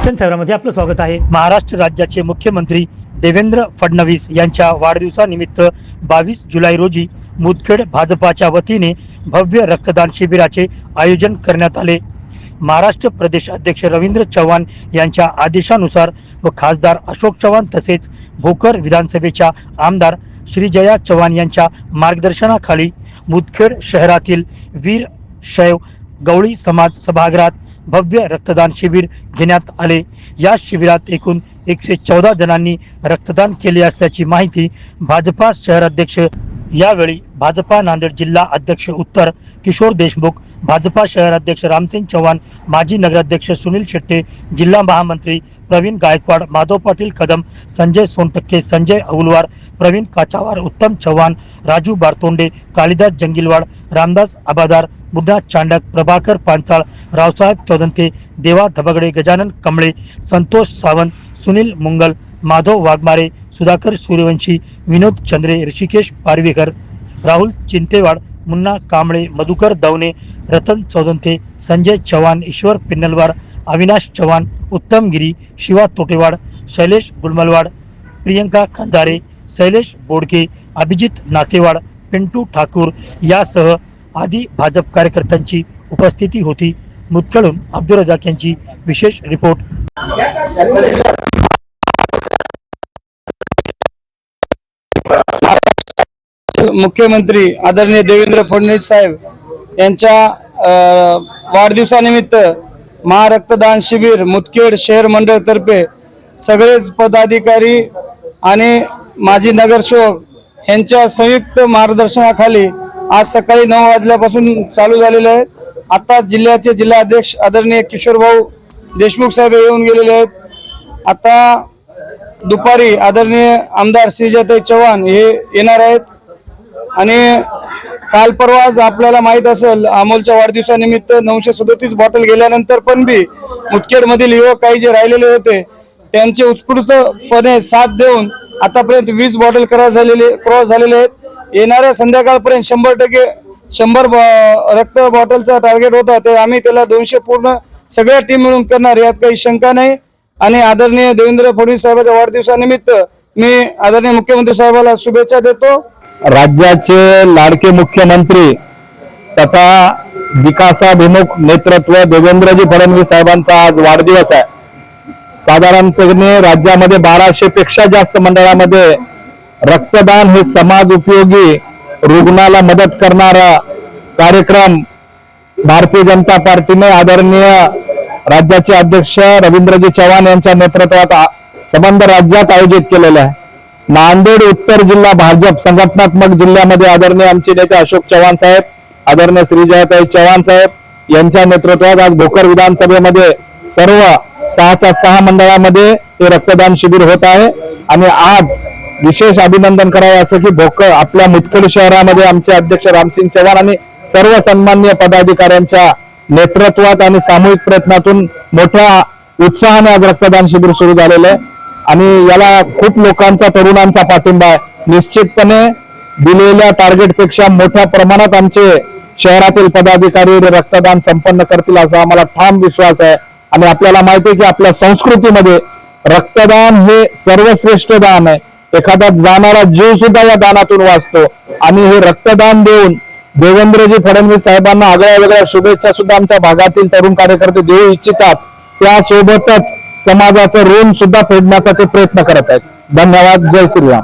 दर्शन सैरामध्ये आपलं स्वागत आहे. महाराष्ट्र राज्याचे मुख्यमंत्री देवेंद्र फडणवीस यांच्या वाढदिवसानिमित्त बावीस जुलै रोजी मुदखेड भाजपाच्या वतीने भव्य रक्तदान शिबिराचे आयोजन करण्यात आले. महाराष्ट्र प्रदेश अध्यक्ष रवींद्र चव्हाण यांच्या आदेशानुसार व खासदार अशोक चव्हाण तसेच भोकर विधानसभेच्या आमदार श्रीजया चव्हाण यांच्या मार्गदर्शनाखाली मुदखेड शहरातील वीर शैव गवळी समाज सभागृहात भव्य रक्तदान शिबिर घेण्यात आले. या शिबिरात एकूण एकशे चौदा जणांनी रक्तदान केले असल्याची माहिती भाजपा शहराध्यक्ष यावेळी भाजपा नांदेड जिल्हा अध्यक्ष उत्तर किशोर देशमुख भाजपा शहराध्यक्ष रामसिंग चव्हाण माजी नगराध्यक्ष सुनील शेट्टे जिल्हा महामंत्री प्रवीण गायकवाड माधव पाटील कदम संजय सोनटक्के संजय अवलवार प्रवीण काचावार उत्तम चव्हाण राजू बारतोंडे कालिदास जंगिलवाड रामदास आबादार बुद्धा चांडक प्रभाकर पांचाळ रावसाहेब चौदंते देवा धबगडे गजानन कमळे संतोष सावंत सुनील मुंगल माधव वाघमारे सुधाकर सूर्यवंशी विनोद चंद्रे ऋषिकेश पारवेकर राहुल चिंतेवाड मुन्ना कांबळे मधुकर दवणे रतन चौदंते संजय चव्हाण ईश्वर पिन्नलवार अविनाश चव्हाण उत्तम गिरी शिवा तोटेवाड शैलेश गुलमलवाड प्रियंका खंदारे शैलेश बोडके अभिजित नातेवाड पिंटू ठाकूर यासह आदी भाजप कार्यकर्त्यांची उपस्थिती होती. मुदखेडून अब्दुल रजाक यांची विशेष रिपोर्ट. मुख्यमंत्री आदरणीय देवेंद्र फडणवीस साहेब यांच्या वाढदिवसानिमित्त महारक्तदान शिबिर मुदखेड शहर मंडळ तर्फे सगळेच पदाधिकारी आणि माजी नगरसेवक यांच्या संयुक्त मार्गदर्शनाखाली आज सकाळी नऊ वाजल्यापासून चालू झालेले आहेत आता जिल्ह्याचे जिल्हा अध्यक्ष आदरणीय किशोरभाऊ देशमुख साहेब येऊन गेलेले आहेत. आता दुपारी आदरणीय आमदार श्रीजाताई चव्हाण हे येणार आहेत. आणि काल परवाच आपल्याला माहीत असेल अमोलच्या वाढदिवसानिमित्त नऊशे सदोतीस बॉटल गेल्यानंतर पण बी मुदखेडमधील युवक काही जे राहिलेले होते त्यांचे उत्स्फूर्तपणे साथ देऊन आतापर्यंत वीस बॉटल क्रॉस झालेले क्रॉस झालेले आहेत. येणाऱ्या संध्याकाळपर्यंत शंभर टक्के शंभर रक्त बॉटलचा टार्गेट होता ते आम्ही त्याला दोनशे पूर्ण सगळ्या टीम मिळून करणार यात काही शंका नाही. आणि आदरणीय देवेंद्र फडणवीस साहेबांच्या वाढदिवसानिमित्त मी आदरणीय मुख्यमंत्री साहेबाला शुभेच्छा देतो. राज्याचे लाडके मुख्यमंत्री तथा विकासाभिमुख नेतृत्व देवेंद्रजी फडणवीस साहेबांचा आज वाढदिवस आहे. साधारणपणे राज्यामध्ये बाराशे पेक्षा जास्त मंडळामध्ये रक्तदान हे समाज उपयोगी रुग्णाला मदत करणारा कार्यक्रम. भारतीय जनता पार्टीने आदरणीय राज्याचे अध्यक्ष रवींद्रजी चव्हाण यांच्या नेतृत्वात संबंध राज्यात आयोजित केलेला आहे. नांदेड उत्तर जिल्हा भाजप संघटनात्मक जिल्ह्यामध्ये आदरणीय आमचे नेते अशोक चव्हाण साहेब आदरणीय श्रीजयताई चव्हाण साहेब यांच्या नेतृत्वात आज भोकर विधानसभेमध्ये सर्व सहाच्या सहा मंडळामध्ये हे रक्तदान शिबिर होत आहे. आणि आज विशेष अभिनंदन करावं असं की भोकर आपल्या मुदखेड शहरामध्ये आमचे अध्यक्ष रामसिंग चव्हाण आणि सर्व सन्मान्य पदाधिकाऱ्यांच्या नेतृत्वात आणि सामूहिक प्रयत्नातून मोठ्या उत्साहाने आज रक्तदान शिबिर सुरू झालेलं आहे. आणि याला खूप लोकांचा तरुणांचा पाठिंबा आहे. निश्चितपणे दिलेल्या टार्गेटपेक्षा मोठ्या प्रमाणात आमचे शहरातील पदाधिकारी रक्तदान संपन्न करतील असा आम्हाला ठाम विश्वास आहे. आणि आपल्याला माहिती आहे की आपल्या संस्कृतीमध्ये रक्तदान हे सर्वश्रेष्ठ दान आहे. एखादा जाणारा जीव सुद्धा या दानातून वाचतो. आणि हे रक्तदान देऊन देवेंद्रजी फडणवीस साहेबांना आगळ्या वेगळ्या शुभेच्छा सुद्धा आमच्या भागातील तरुण कार्यकर्ते देऊ इच्छितात. त्यासोबतच समाजाचं ऋण सुद्धा फेडण्याचा ते प्रयत्न करत आहेत. धन्यवाद. जय श्रीराम.